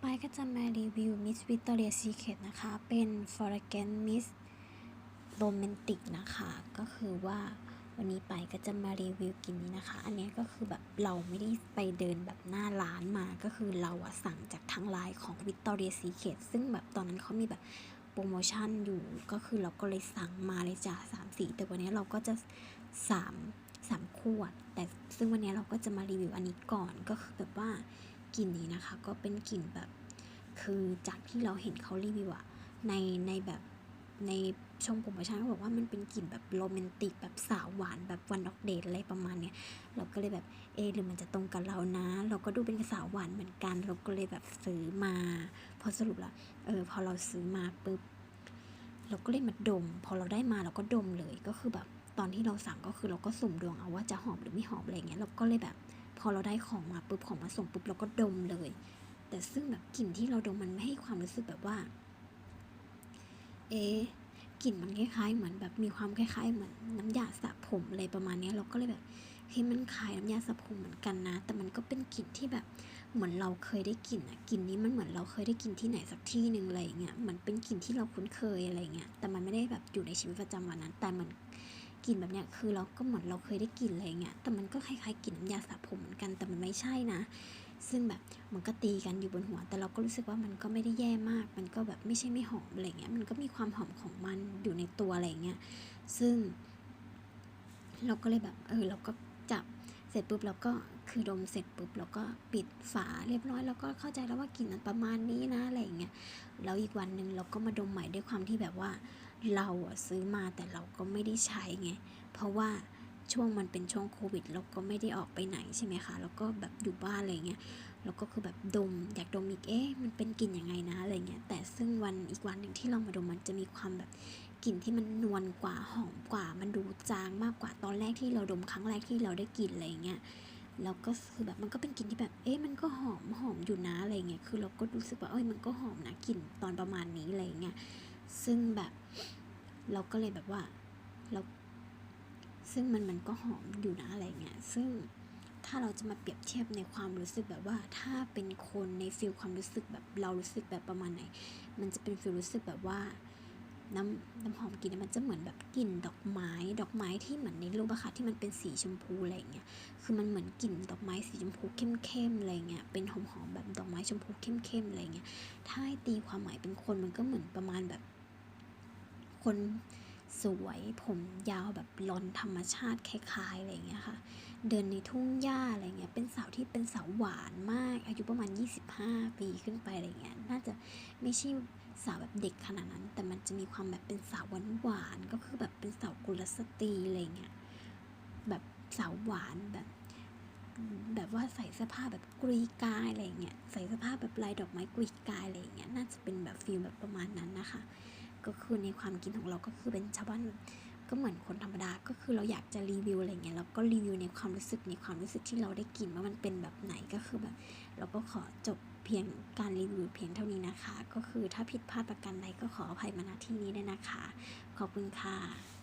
ไปก็จะมารีวิว Miss Victoria Secret นะคะ เป็น Fragrance Miss Romantic นะคะ ก็คือว่าวันนี้ไปก็จะมารีวิวกินนี้นะคะ อันนี้ก็คือแบบเราไม่ได้ไปเดินแบบหน้าร้านมา ก็คือเราอะสั่งจากทางไลน์ของ Victoria Secret ซึ่งแบบตอนนั้นเขามีแบบโปรโมชั่นอยู่ ก็คือเราก็เลยสั่งมาเลยจ้าสามสีแต่วันนี้เราก็จะสามสามขวด แต่ซึ่งวันนี้เราก็จะมารีวิวอันนี้ก่อน ก็คือแบบว่า กลิ่นนี้นะคะ ก็เป็นกลิ่นแบบ คือจากที่เราเห็นเขารีวิวอะในในแบบในช่องโปรโมชั่นเขาบอกว่ามันเป็นกลิ่นแบบโรแมนติกแบบสาวหวานแบบวันดอกเดทอะไรประมาณเนี้ยเราก็เลยแบบเออหรือมันจะตรงกับเรานะ เราก็ดูเป็นสาวหวานเหมือนกัน เราก็เลยแบบซื้อมา พอสรุปละเออพอเราซื้อมาปุ๊บเราก็เลยมาดม พอเราได้มาเราก็ดมเลยก็คือแบบตอนที่เราสั่งก็คือเราก็สุ่มดวงเอาว่าจะหอมหรือไม่หอมอะไรเงี้ยเราก็เลยแบบ พอเราได้ของมาปุ๊บของมาส่งปุ๊บเราก็ดมเลย แต่ซึ่งแบบกลิ่นที่เราดมมันไม่ให้ความรู้สึกแบบว่า เอ๊ะกลิ่นมันคล้ายๆ เหมือนแบบมีความคล้ายๆ เหมือนน้ำยาสระผมอะไรประมาณนี้เราก็เลยแบบเฮ้ยมันคล้ายน้ำยาสระผมเหมือนกันนะ แต่มันก็เป็นกลิ่นที่แบบเหมือนเราเคยได้กลิ่นอะกลิ่นนี้มันเหมือนเราเคยได้กลิ่นที่ไหนสักที่หนึ่งอะไรเงี้ยเหมือนเป็นกลิ่นที่เราคุ้นเคยอะไรเงี้ยแต่มันไม่ได้แบบอยู่ในชีวิตประจำวันนั้น แต่เหมือน กลิ่นแบบเนี้ยคือเราก็เหมือนเราเคยได้กลิ่นอะไรเงี้ยแต่มันก็คล้ายๆกลิ่นน้ำยาสระผมเหมือนกันแต่มันไม่ใช่นะ ซึ่งแบบมันก็ตีกันอยู่บนหัว แต่เราก็รู้สึกว่ามันก็ไม่ได้แย่มาก มันก็แบบไม่ใช่ไม่หอมอะไรเงี้ยมันก็มีความหอมของมันอยู่ในตัวอะไรเงี้ยซึ่ง เราก็เลยแบบเออเราก็จับเสร็จปุ๊บเราก็ คือดมเสร็จปุ๊บเราก็ปิดฝาเรียบร้อย แล้วก็เข้าใจแล้วว่ากลิ่นมันประมาณนี้นะอะไรอย่างเงี้ยแล้วอีกวันหนึ่งเราก็มาดมใหม่ด้วยความที่แบบว่า เราอะซื้อมาแต่เราก็ไม่ได้ใช้ไงเพราะว่าช่วงมันเป็นช่วงโควิดเราก็ไม่ได้ออกไปไหนใช่ไหมคะแล้วก็แบบอยู่บ้านอะไรเงี้ยแล้วก็คือแบบดมอยากดมอีกเอ๊ะมันเป็นกลิ่นยังไงนะอะไรเงี้ยแต่ซึ่งวันอีกวันหนึ่งที่เรามาดมมันจะมีความแบบกลิ่นที่มันนวลกว่าหอมกว่า มันดูจางมากกว่าตอนแรกที่เราดมครั้งแรกที่เราได้กลิ่นอะไรเงี้ย แล้วก็คือแบบมันก็เป็นกลิ่นที่แบบ เอ๊ะมันก็หอมหอมอยู่นะอะไรเงี้ย คือเราก็รู้สึกว่าเอ้ยมันก็หอมนะกลิ่นตอนประมาณนี้อะไรเงี้ย ซึ่งแบบเราก็เลยแบบว่าเราซึ่งมันมันก็หอมอยู่นะอะไรเงี้ย ซึ่งถ้าเราจะมาเปรียบเทียบในความรู้สึกแบบว่าถ้าเป็นคนในฟิลความรู้สึกแบบเรารู้สึกแบบประมาณไหน มันจะเป็นฟิลรู้สึกแบบว่า น้ำน้ำหอมกลิ่นมันจะเหมือนแบบกลิ่นดอกไม้ ดอกไม้ที่เหมือนในรูปอะค่ะที่มันเป็นสีชมพูอะไรเงี้ยคือมันเหมือนกลิ่นดอกไม้สีชมพูเข้มๆอะไรเงี้ยเป็นหอมๆแบบดอกไม้ชมพูเข้มๆอะไรเงี้ยถ้าให้ตีความหมายเป็นคนมันก็เหมือนประมาณแบบ คนสวยผมยาวแบบลอนธรรมชาติคล้ายๆอะไรเงี้ยค่ะ เดินในทุ่งหญ้าอะไร ที่เป็นสาวหวานมาก อายุประมาณ 25 ปีขึ้นไปอะไรเงี้ยน่าจะไม่ใช่สาวแบบเด็กขนาดนั้น แต่มันจะมีความแบบเป็นสาวหวานๆก็คือแบบเป็นสาวกุลสตรีอะไรเงี้ยแบบสาวหวานแบบแบบว่าใส่เสื้อผ้าแบบกรีกายอะไรเงี้ยใส่เสื้อผ้าแบบลายดอกไม้กรีกายอะไรเงี้ยน่าจะเป็นแบบฟีลแบบประมาณนั้นนะคะ ก็คือในความคิดของเราก็คือเป็นชาวบ้าน ก็เหมือนคนธรรมดาก็คือเราอยากจะรีวิวอะไรเงี้ยเราก็รีวิวในความรู้สึกในความรู้สึกที่เราได้กินว่ามันเป็นแบบไหนก็คือแบบ เราก็ขอจบเพียงการรีวิวเพียงเท่านี้นะคะ ก็คือถ้าผิดพลาดประการใดก็ขออภัยมาณที่นี้ด้วยนะคะ ขอบคุณค่ะ